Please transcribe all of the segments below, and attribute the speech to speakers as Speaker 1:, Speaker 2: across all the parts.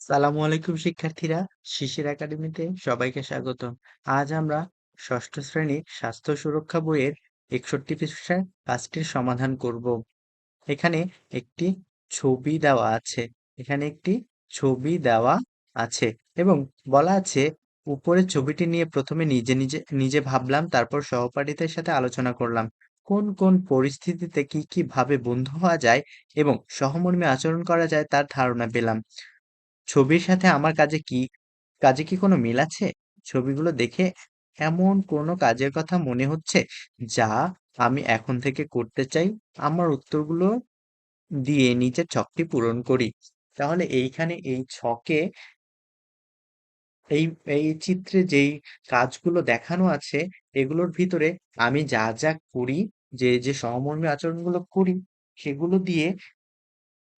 Speaker 1: সালামু আলাইকুম, শিক্ষার্থীরা। শিশির একাডেমিতে সবাইকে স্বাগতম। আজ আমরা ষষ্ঠ শ্রেণির স্বাস্থ্য সুরক্ষা বইয়ের একষট্টি পৃষ্ঠার কাজটির সমাধান করব। এখানে একটি ছবি দেওয়া আছে। এখানে একটি ছবি দেওয়া আছে এবং বলা আছে, উপরের ছবিটি নিয়ে প্রথমে নিজে নিজে নিজে ভাবলাম, তারপর সহপাঠীদের সাথে আলোচনা করলাম। কোন কোন পরিস্থিতিতে কি কি ভাবে বন্ধু হওয়া যায় এবং সহমর্মী আচরণ করা যায় তার ধারণা পেলাম। ছবির সাথে আমার কাজে কি কাজে কি কোনো মিল আছে? ছবিগুলো দেখে এমন কোনো কাজের কথা মনে হচ্ছে যা আমি এখন থেকে করতে চাই? আমার উত্তরগুলো দিয়ে নিচের ছকটি পূরণ করি। তাহলে এইখানে এই ছকে এই এই চিত্রে যেই কাজগুলো দেখানো আছে, এগুলোর ভিতরে আমি যা যা করি, যে যে সহমর্মী আচরণগুলো করি, সেগুলো দিয়ে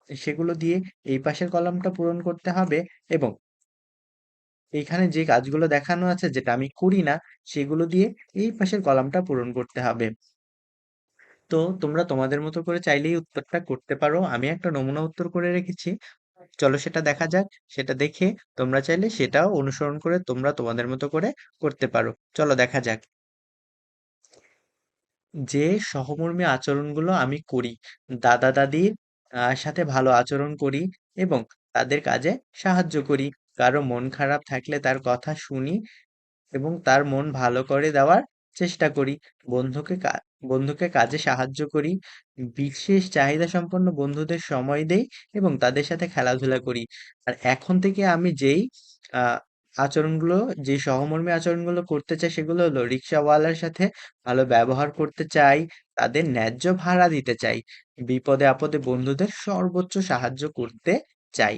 Speaker 1: সেগুলো দিয়ে এই পাশের কলামটা পূরণ করতে হবে এবং এইখানে যে কাজগুলো দেখানো আছে, যেটা আমি করি না, সেগুলো দিয়ে এই পাশের কলামটা পূরণ করতে হবে। তো তোমরা তোমাদের মতো করে চাইলেই উত্তরটা করতে পারো। আমি একটা নমুনা উত্তর করে রেখেছি। চলো সেটা দেখা যাক। সেটা দেখে তোমরা চাইলে সেটাও অনুসরণ করে তোমরা তোমাদের মতো করে করতে পারো। চলো দেখা যাক। যে সহমর্মী আচরণগুলো আমি করি দাদা দাদির সাথে ভালো আচরণ করি এবং তাদের কাজে সাহায্য করি। কারও মন খারাপ থাকলে তার কথা শুনি এবং তার মন ভালো করে দেওয়ার চেষ্টা করি। বন্ধুকে বন্ধুকে কাজে সাহায্য করি। বিশেষ চাহিদা সম্পন্ন বন্ধুদের সময় দেই এবং তাদের সাথে খেলাধুলা করি। আর এখন থেকে আমি যেই আচরণগুলো, যে সহমর্মী আচরণগুলো করতে চাই সেগুলো হলো রিক্সাওয়ালার সাথে ভালো ব্যবহার করতে চাই। তাদের ন্যায্য ভাড়া দিতে চাই। বিপদে আপদে বন্ধুদের সর্বোচ্চ সাহায্য করতে চাই।